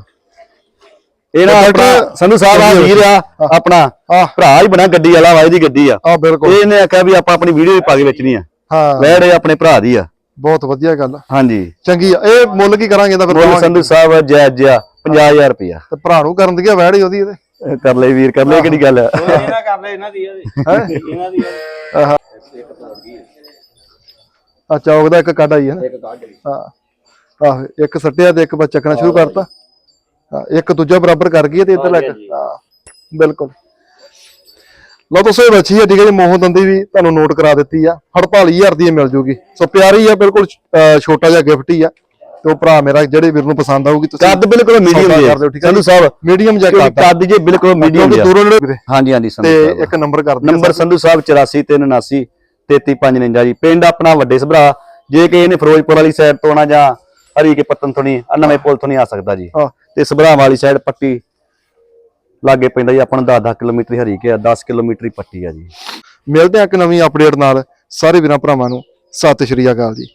ਇਹ ਨਾ ਸੰਧੂ ਸਾਹਿਬ ਆ ਵੀਰ ਆ ਆਪਣਾ ਭਰਾ ਹੀ ਬਣਾ ਗੱਡੀ ਵਾਲਾ ਵਾਈ ਦੀ ਗੱਡੀ ਆ। ਆ ਬਿਲਕੁਲ। ਇਹਨੇ ਆਖਿਆ ਵੀ ਆਪਾਂ ਆਪਣੀ ਵੀਡੀਓ ਪਾ ਕੇ ਵੇਚਣੀ ਆ। ਹਾਂ। ਵੈੜ ਇਹ ਆਪਣੇ ਭਰਾ ਦੀ ਆ। ਬਹੁਤ ਵਧੀਆ ਗੱਲ ਆ। ਹਾਂਜੀ। ਚੰਗੀ ਆ। ਇਹ ਮੁੱਲ ਕੀ ਕਰਾਂਗੇ ਇਹਦਾ ਫਿਰ ਮੁੱਲ। ਸੰਧੂ ਸਾਹਿਬ ਜੈ ਜਿਆ 50000 ਰੁਪਇਆ। ਤੇ ਭਰਾ ਨੂੰ ਕਰਨ ਦੀ ਵੈੜ ਹੀ ਉਹਦੀ ਇਹਦੇ। ਕਰ ਲਈ ਵੀਰ ਕਰ ਲਈ ਕਿਹੜੀ ਗੱਲ? ਆ ਇਹਨਾਂ ਕਰ ਲੈ ਇਹਨਾਂ ਦੀ ਇਹਨਾਂ ਦੀ ਆਹ। ਆ ਚੌਕ ਦਾ ਇੱਕ ਕੱਢ ਆਈ ਹੈ ਨਾ। ਹਾਂ। ਆਹ ਇੱਕ ਸੱਟਿਆ ਤੇ ਇੱਕ ਬਸ ਚੱਕਣਾ ਸ਼ੁਰੂ ਕਰਤਾ। ਹਾਂ ਇੱਕ ਦੂਜਾ ਬਰਾਬਰ ਕਰ ਗਈ ਹੈ ਤੇ ਇੱਧਰ ਲੈ ਕੇ। ਹਾਂ। ਬਿਲਕੁਲ। ਲਓ ਦੋਸਤੋ ਇਹ ਬੱਚੀ ਹੈ ਠੀਕ ਹੈ ਜੀ ਮੋਹ ਦੰਦੀ ਵੀ ਤੁਹਾਨੂੰ ਨੋਟ ਕਰਾ ਦਿੱਤੀ ਆ। ਹੜਪਾਲੀ ਹਜ਼ਾਰ ਦੀ ਇਹ ਮਿਲ ਜੂਗੀ। ਸੋ ਪਿਆਰੀ ਆ ਬਿਲਕੁਲ ਅਹ, ਛੋਟਾ ਜਿਹਾ ਗਿਫਟ ਹੀ ਆ। ਤੇ ਉਹ ਭਰਾ ਮੇਰਾ ਜਿਹੜੇ ਵੀਰ ਨੂੰ ਪਸੰਦ ਆਊਗੀ ਤੁਸੀਂ ਕੱਦ ਬਿਲਕੁਲ ਮੀਡੀਅਮ ਸੌਦਾ ਜੇ। ਕਰ ਦਿਓ, ਠੀਕ ਹੈ ਸੰਧੂ। ਸਾਹਿਬ ਮੀਡੀਅਮ ਜਿਹਾ ਕਿਉਂਕਿ ਕੱਦ ਜੇ ਬਿਲਕੁਲ ਮੀਡੀਅਮ ਕਿਉਂਕਿ ਦੂਰੋਂ ਵੀਰੇ। ਹਾਂਜੀ ਹਾਂਜੀ ਸੰਧੂ ਤੇ ਸਾਹਿਬ। ਇੱਕ ਨੰਬਰ ਕਰ ਦਿਓ ਨੰਬਰ ਸੰਧੂ ਸਾਹਿਬ 8439 33549 ਜੀ। ਪਿੰਡ ਆਪਣਾ ਵੱਡੇ ਸਭਰਾ। ਜੇ ਕਿ ਇਹਨੇ ਫਿਰੋਜ਼ਪੁਰ ਵਾਲੀ ਸਾਈਡ ਤੋਂ ਆਉਣਾ ਜਾਂ ਹਰੀਕੇ ਪੱਤਨ ਤੋਂ ਨਹੀਂ ਆਹ ਨਵੇਂ ਪੁਲ ਤੋਂ ਨਹੀਂ ਆ ਸਕਦਾ ਜੀ। ਹਾਂ। ਤੇ ਸਭਰਾ ਵਾਲੀ ਸਾਈਡ ਪੱਟੀ ਲਾਗੇ ਪੈਂਦਾ ਜੀ ਆਪਾਂ ਨੂੰ 10 10 ਕਿਲੋਮੀਟਰ ਹੀ ਹਰੀਕੇ ਆ 10 ਕਿਲੋਮੀਟਰ ਹੀ ਪੱਟੀ ਆ ਜੀ। ਮਿਲਦੇ ਆ ਇੱਕ ਨਵੀਂ ਅਪਡੇਟ ਨਾਲ। ਸਾਰੇ ਵੀਰਾਂ ਭਰਾਵਾਂ ਨੂੰ ਸਤਿ ਸ਼੍ਰੀ ਅਕਾਲ ਜੀ।